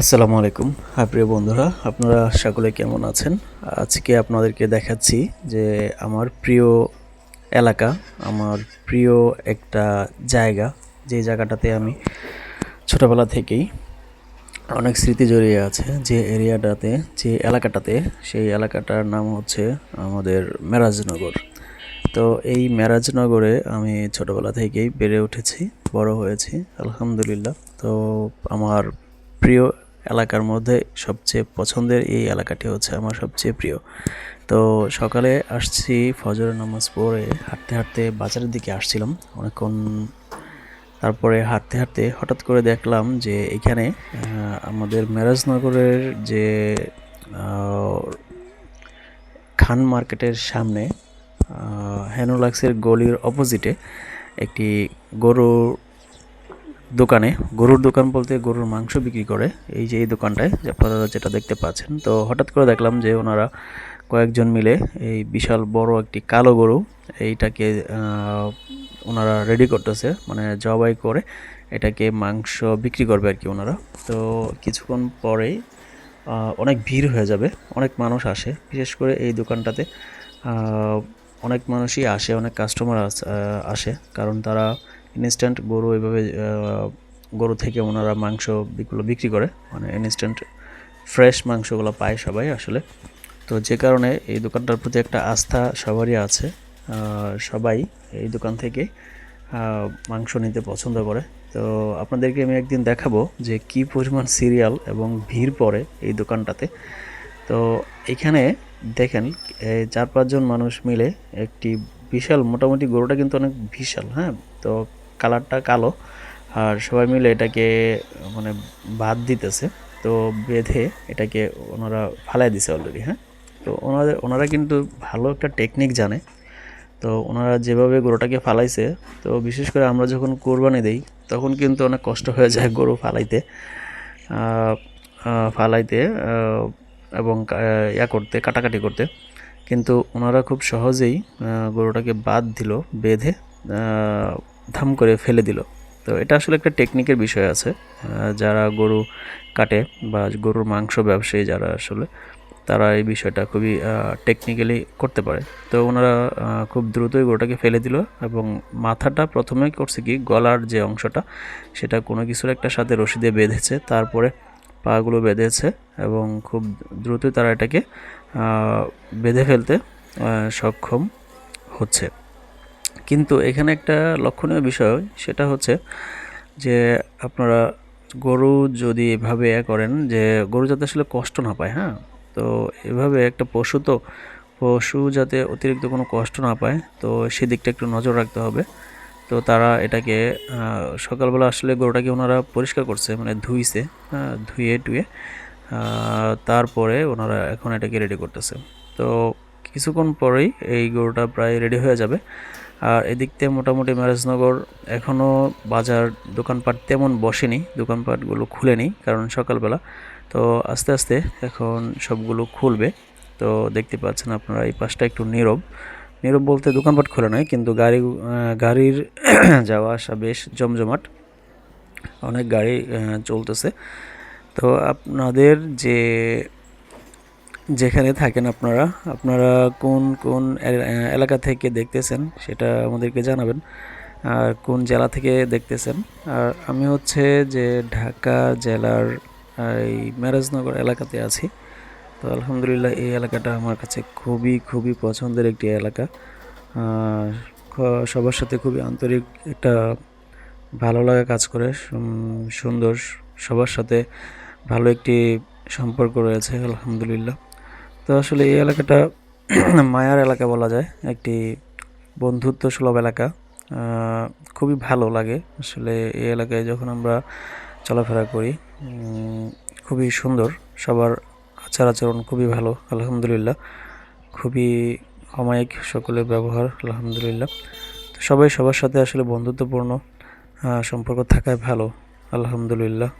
আসসালামু আলাইকুম। হ্যাঁ প্রিয় বন্ধুরা, আপনারা সকলে কেমন আছেন? আজকে আপনাদেরকে দেখাচ্ছি যে আমার প্রিয় এলাকা, আমার প্রিয় একটা জায়গা, যে জায়গাটাতে আমি ছোটোবেলা থেকেই অনেক স্মৃতি জড়িয়ে আছে, যে এরিয়াটাতে, যে এলাকাটাতে। সেই এলাকাটার নাম হচ্ছে আমাদের মেরাজনগর। তো এই মেরাজনগরে আমি ছোটোবেলা থেকেই বেড়ে উঠেছি, বড় হয়েছি, আলহামদুলিল্লাহ। তো আমার প্রিয় এলাকার মধ্যে সবচেয়ে পছন্দের এই এলাকাটি হচ্ছে আমার সবচেয়ে প্রিয়। তো সকালে আসছি, ফজরের নামাজ পড়ে হাঁটতে হাঁটতে বাজারের দিকে আসছিলাম অনেকক্ষণ। তারপরে হাঁটতে হাঁটতে হঠাৎ করে দেখলাম যে এখানে আমাদের মেরাজনগরের যে খান মার্কেটের সামনে হ্যানোলাক্সের গলির অপোজিটে একটি গরুর দোকানে, গরুর দোকান বলতে গরুর মাংস বিক্রি করে। এই যে এই দোকানটায় আপনারা যেটা দেখতে পাচ্ছেন, তো হঠাৎ করে দেখলাম যে ওনারা কয়েকজন মিলে এই বিশাল বড় একটি কালো গরু, এইটাকে ওনারা রেডি করতেছে মানে জবাই করে এটাকে মাংস বিক্রি করবে আর কি ওনারা। তো কিছুক্ষণ পরেই অনেক ভিড় হয়ে যাবে, অনেক মানুষ আসে। বিশেষ করে এই দোকানটাতে অনেক মানুষই আসে, অনেক কাস্টমার আসে, কারণ তারা ইনস্ট্যান্ট গরু এভাবে গরু থেকে ওনারা মাংস বিগুলো বিক্রি করে। মানে ইনস্ট্যান্ট ফ্রেশ মাংসগুলো পায় সবাই আসলে। তো যে কারণে এই দোকানটার প্রতি একটা আস্থা সবারই আছে। সবাই এই দোকান থেকে মাংস নিতে পছন্দ করে। তো আপনাদেরকে আমি একদিন দেখাবো যে কি পরিমাণ সিরিয়াল এবং ভিড় পড়ে এই দোকানটাতে। তো এখানে দেখেন চার পাঁচজন মানুষ মিলে একটি বিশাল, মোটামুটি গরুটা কিন্তু অনেক বিশাল হ্যাঁ? তো কালারটা কালো। আর সবাই মিলে এটাকে মানে বাদ দিতেছে। তো বেঁধে এটাকে ওনারা ফালাই দিছে অলরেডি হ্যাঁ? তো ওনাদের, ওনারা কিন্তু ভালো একটা টেকনিক জানে। তো ওনারা যেভাবে গরুটাকে ফালাইছে, তো বিশেষ করে আমরা যখন কোরবানি দেই, তখন কিন্তু অনেক কষ্ট হয়ে যায় গরু ফালাইতে। ফালাইতে এবং ইয়া করতে, কাটাকাটি করতে। কিন্তু ওনারা খুব সহজেই গরুটাকে বাদ দিল, বেঁধে ধাম করে ফেলে দিল। তো এটা আসলে একটা টেকনিকের বিষয় আছে। যারা গরু কাটে বা গরুর মাংস ব্যবসায়ী যারা আসলে, তারা এই বিষয়টা খুবই টেকনিক্যালি করতে পারে। তো ওনারা খুব দ্রুতই গরুটাকে ফেলে দিল এবং মাথাটা প্রথমে করছে কি, গলার যে অংশটা, সেটা কোনো কিছুর একটা সাথে রশি দিয়ে বেঁধেছে, তারপরে পাগুলো বেঁধেছে এবং খুব দ্রুতই তারা এটাকে বেঁধে ফেলতে সক্ষম হচ্ছে। কিন্তু এখানে একটা লক্ষণীয় বিষয় সেটা হচ্ছে যে আপনারা গরু যদি এভাবে করেন যে গরু যাতে আসলে কষ্ট না পায় হ্যাঁ? তো এভাবে একটা পশু তো পশু যাতে অতিরিক্ত কোনো কষ্ট না পায় তো সেদিকটা একটু নজর রাখতে হবে। তো তারা এটাকে সকালবেলা আসলে গরুটাকে ওনারা পরিষ্কার করছে মানে ধুইছে হ্যাঁ, ধুয়ে টুয়ে তারপরে ওনারা এখন এটাকে রেডি করতেছে। তো কিছুক্ষণ পরেই এই গরুটা প্রায় রেডি হয়ে যাবে। আর এদিক থেকে মোটামুটি ম্যারেজনগর এখনও বাজার দোকানপাট তেমন বসেনি, দোকানপাটগুলো খুলেনি কারণ সকালবেলা। তো আস্তে আস্তে এখন সবগুলো খুলবে। তো দেখতে পাচ্ছেন আপনারা এই পাশটা একটু নীরব। নীরব বলতে দোকানপাট খোলা নয়, কিন্তু গাড়ি গাড়ির যাওয়া আসা বেশ জমজমাট। অনেক গাড়ি চলতেছে। তো আপনাদের যে যেখানে থাকেন আপনারা আপনারা কোন কোন এলাকা থেকে দেখতেছেন সেটা আমাদেরকে জানাবেন, আর কোন জেলা থেকে দেখতেছেন। আর আমি হচ্ছে যে ঢাকা জেলার এই মেরাজনগর এলাকাতে আছি। তো আলহামদুলিল্লাহ এই এলাকাটা আমার কাছে খুবই খুবই পছন্দের একটি এলাকা। সবার সাথে খুবই আন্তরিক একটা ভালো লাগা কাজ করে সুন্দর, সবার সাথে ভালো একটি সম্পর্ক রয়েছে, আলহামদুলিল্লাহ। তো আসলে এই এলাকাটা মায়ার এলাকা বলা যায়। একটি বন্ধুত্ব সুলভ এলাকা খুবই ভালো লাগে। আসলে এই এলাকায় যখন আমরা চলাফেরা করি খুবই সুন্দর। সবার আচার আচরণ খুবই ভালো, আলহামদুলিল্লাহ। খুবই অমায়িক সকলের ব্যবহার, আলহামদুলিল্লাহ। তো সবাই সবার সাথে আসলে বন্ধুত্বপূর্ণ সম্পর্ক থাকায় ভালো, আলহামদুলিল্লাহ।